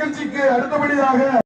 நிகழ்ச்சிக்கு அடுத்தபடியாக